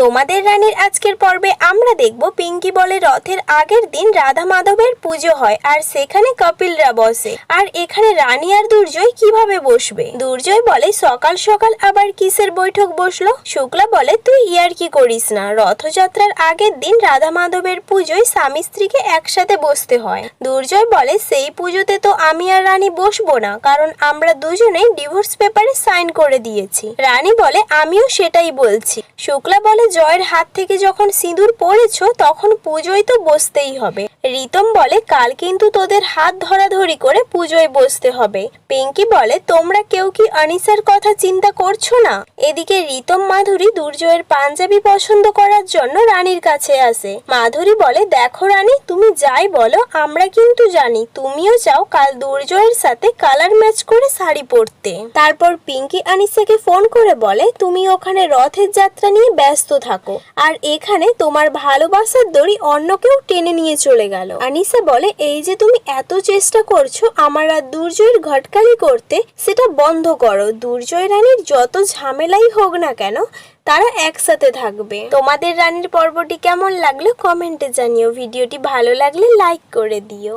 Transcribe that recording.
তোমাদের রানীর আজকের পর্বে আমরা দেখব পিঙ্কি বলে রথের আগের দিন রাধা মাধবের পুজো হয়, আর সেখানে কপিলরা বসে। আর এখানে রানী আর দুর্জয় কীভাবে বসবে? দুর্জয় বলে, সকাল সকাল আবার কিসের বৈঠক বসল? শুক্লা বলে, তুই ইয়ার কি করিস না? রথযাত্রার আগের দিন রাধা মাধবের পুজোয় স্বামী স্ত্রীকে একসাথে বসতে হয়। দুর্জয় বলে, সেই পুজোতে তো আমি আর রানী বসবো না, কারণ আমরা দুজনেই ডিভোর্স পেপারে সাইন করে দিয়েছি। রানী বলে, আমিও সেটাই বলছি। শুক্লা বলে জয়ের হাত থেকে যখন সিঁদুর পড়েছ, তখন পুজোয় তো বসতেই হবে। রিতম বলে, কাল কিন্তু তোদের হাত ধরাধরি করে পুজোয় বসতে হবে। পিঙ্কি বলে, তোমরা কেউ কি অনিসার কথা চিন্তা করছ না? এদিকে রিতম মাধুরী দুর্জয়ের পাঞ্জাবি পছন্দ করার জন্য রানীর কাছে আসে। মাধুরী বলে, দেখো রানী, তুমি যাই বলো, আমরা কিন্তু জানি, তুমিও চাও কাল দুর্জয়ের সাথে কালার ম্যাচ করে শাড়ি পরতে। তারপর পিঙ্কি আনিসাকে ফোন করে বলে, তুমি ওখানে রথের যাত্রা নিয়ে ব্যস্ত থাকো। আর এখানে তোমার ভালোবাসার দড়ি অন্য কেউ টেনে নিয়ে চলে গেল। আনিসা বলে, এই যে তুমি এত চেষ্টা করছ আমার আর দুর্জয়ের ঘটকালি করতে, সেটা বন্ধ করো। দুর্জয় রানীর যত ঝামেলাই হোক না কেন, তারা একসাথে থাকবে। তোমাদের রানীর পর্বটি কেমন লাগল কমেন্টে জানিও। ভিডিওটি ভালো লাগলে লাইক করে দিও।